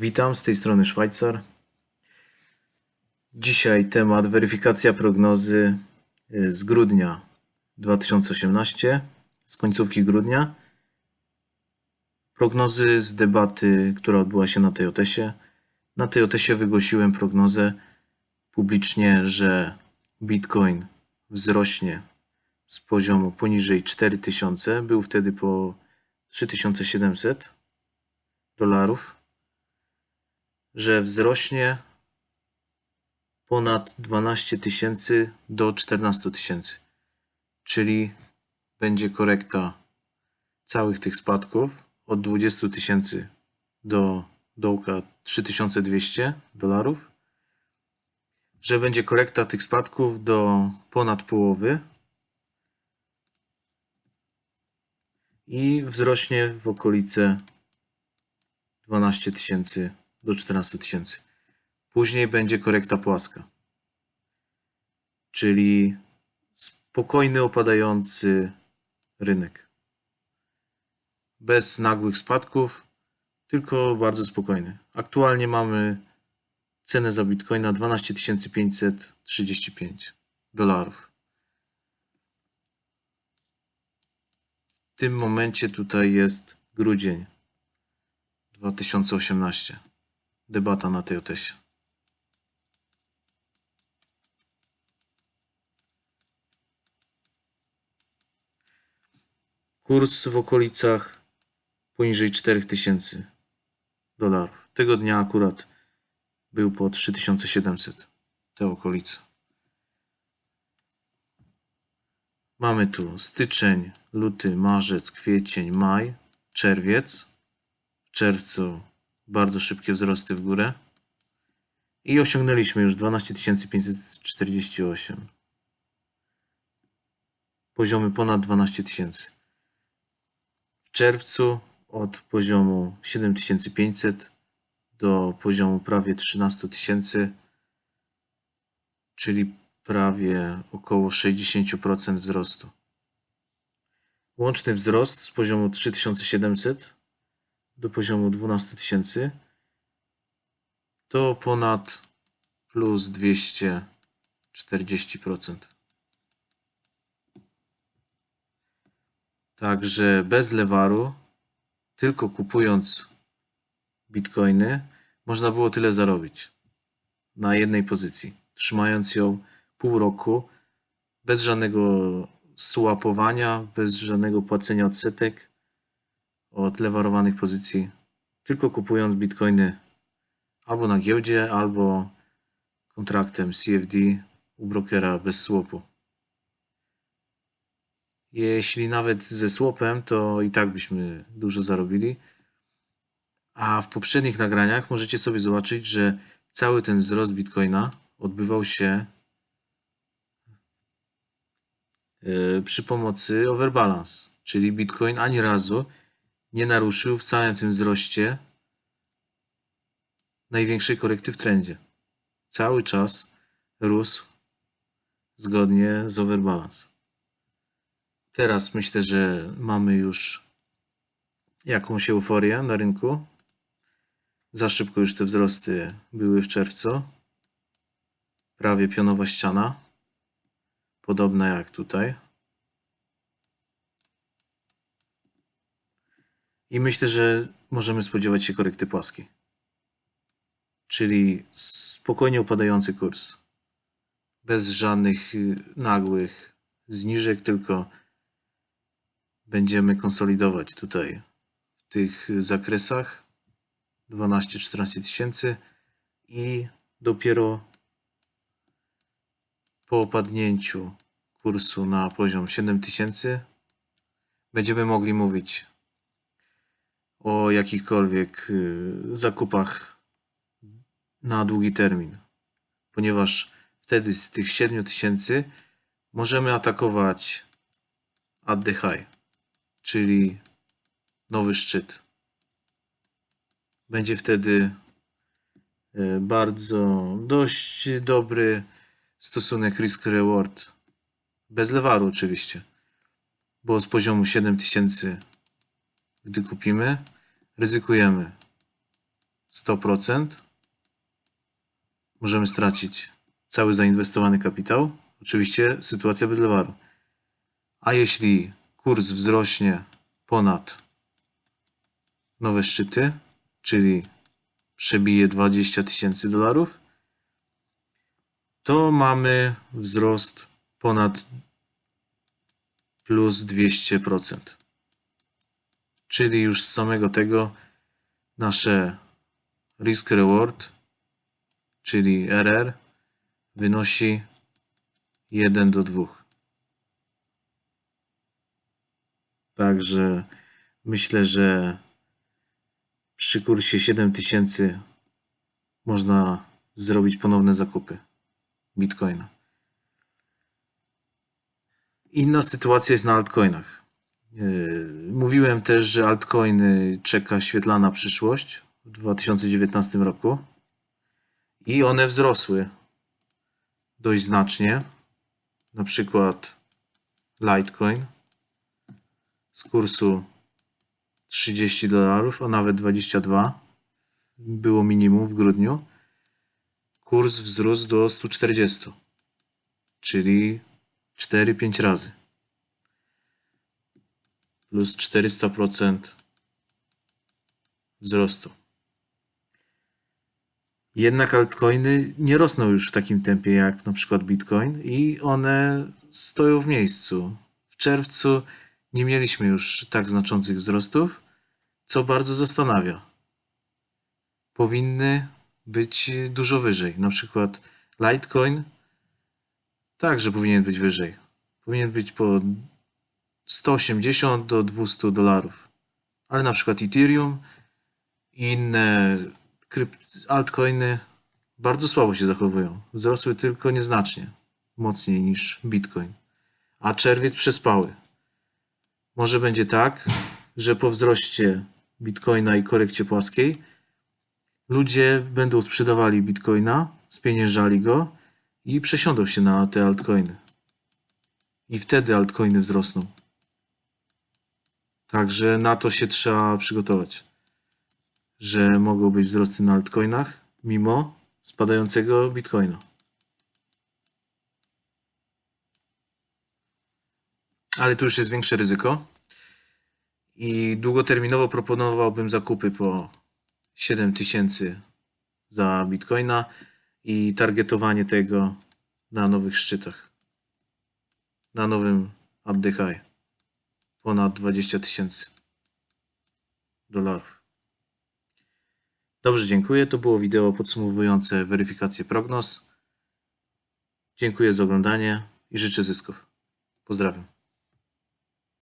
Witam, z tej strony Szwajcar. Dzisiaj temat weryfikacja prognozy y, z grudnia 2018, z końcówki grudnia. Prognozy z debaty, która odbyła się na TJS-ie. Na TJS-ie wygłosiłem prognozę publicznie, że Bitcoin wzrośnie z poziomu poniżej 4000, był wtedy po 3700 dolarów, że wzrośnie ponad 12 tysięcy do 14 tysięcy, czyli będzie korekta całych tych spadków od 20 tysięcy do dołka 3200 dolarów, że będzie korekta tych spadków do ponad połowy i wzrośnie w okolice 12 tysięcy do 14 tysięcy. Później będzie korekta płaska, czyli spokojny, opadający rynek. Bez nagłych spadków, tylko bardzo spokojny. Aktualnie mamy cenę za bitcoina 12 535 dolarów. W tym momencie tutaj jest grudzień 2018. Debata na TJS. Kurs w okolicach poniżej 4000 dolarów. Tego dnia akurat był po 3700 te okolice. Mamy tu styczeń, luty, marzec, kwiecień, maj, czerwiec. W czerwcu bardzo szybkie wzrosty w górę. I osiągnęliśmy już 12 548. Poziomy ponad 12 tysięcy. W czerwcu od poziomu 7500 do poziomu prawie 13 tysięcy, czyli prawie około 60% wzrostu. Łączny wzrost z poziomu 3700 do poziomu 12 tysięcy to ponad plus 240%. Także bez lewaru, tylko kupując bitcoiny, można było tyle zarobić na jednej pozycji, trzymając ją pół roku bez żadnego swapowania, bez żadnego płacenia odsetek od lewarowanych pozycji, tylko kupując bitcoiny albo na giełdzie, albo kontraktem CFD u brokera bez swapu. Jeśli nawet ze swapem, to i tak byśmy dużo zarobili. A w poprzednich nagraniach możecie sobie zobaczyć, że cały ten wzrost bitcoina odbywał się yy, przy pomocy overbalance, czyli bitcoin ani razu nie naruszył w całym tym wzroście największej korekty w trendzie. Cały czas rósł zgodnie z overbalance. Teraz myślę, że mamy już jakąś euforię na rynku. Za szybko już te wzrosty były w czerwcu. Prawie pionowa ściana. Podobna jak tutaj. I myślę, że możemy spodziewać się korekty płaskiej. Czyli spokojnie upadający kurs. Bez żadnych y, nagłych zniżek, tylko będziemy konsolidować tutaj w tych zakresach 12-14 tysięcy i dopiero po opadnięciu kursu na poziom 7 tysięcy będziemy mogli mówić o jakichkolwiek y, zakupach na długi termin, ponieważ wtedy z tych 7 tysięcy możemy atakować at the high, czyli nowy szczyt. Będzie wtedy y, bardzo dość dobry stosunek risk-reward. Bez lewaru oczywiście, bo z poziomu 7000 gdy kupimy, ryzykujemy 100%, możemy stracić cały zainwestowany kapitał. Oczywiście sytuacja bez lewaru. A jeśli kurs wzrośnie ponad nowe szczyty, czyli przebije 20 tysięcy dolarów, to mamy wzrost ponad plus 200%. Czyli już z samego tego nasze risk reward, czyli RR, wynosi 1 do 2. Także myślę, że przy kursie 7000 można zrobić ponowne zakupy Bitcoina. Inna sytuacja jest na altcoinach. Yy, Mówiłem też, że altcoiny czeka świetlana przyszłość w 2019 roku i one wzrosły dość znacznie. Na przykład Litecoin z kursu 30 dolarów, a nawet 22 było minimum w grudniu. Kurs wzrósł do 140, czyli 4-5 razy. Plus 400% wzrostu. Jednak altcoiny nie rosną już w takim tempie jak na przykład Bitcoin i one stoją w miejscu. W czerwcu nie mieliśmy już tak znaczących wzrostów, co bardzo zastanawia. Powinny być dużo wyżej. Na przykład Litecoin także powinien być wyżej. Powinien być po 180 do 200 dolarów. Ale na przykład Ethereum i inne altcoiny bardzo słabo się zachowują. Wzrosły tylko nieznacznie, mocniej niż Bitcoin. A czerwiec przespały. Może będzie tak, że po wzroście Bitcoina i korekcie płaskiej ludzie będą sprzedawali Bitcoina, spieniężali go i przesiądą się na te altcoiny. I wtedy altcoiny wzrosną. Także na to się trzeba przygotować, że mogą być wzrosty na altcoinach mimo spadającego Bitcoina. Ale tu już jest większe ryzyko. I długoterminowo proponowałbym zakupy po 7000 za Bitcoina i targetowanie tego na nowych szczytach. Na nowym update high. Ponad 20 tysięcy dolarów. Dobrze, dziękuję. To było wideo podsumowujące weryfikację prognoz. Dziękuję za oglądanie i życzę zysków. Pozdrawiam.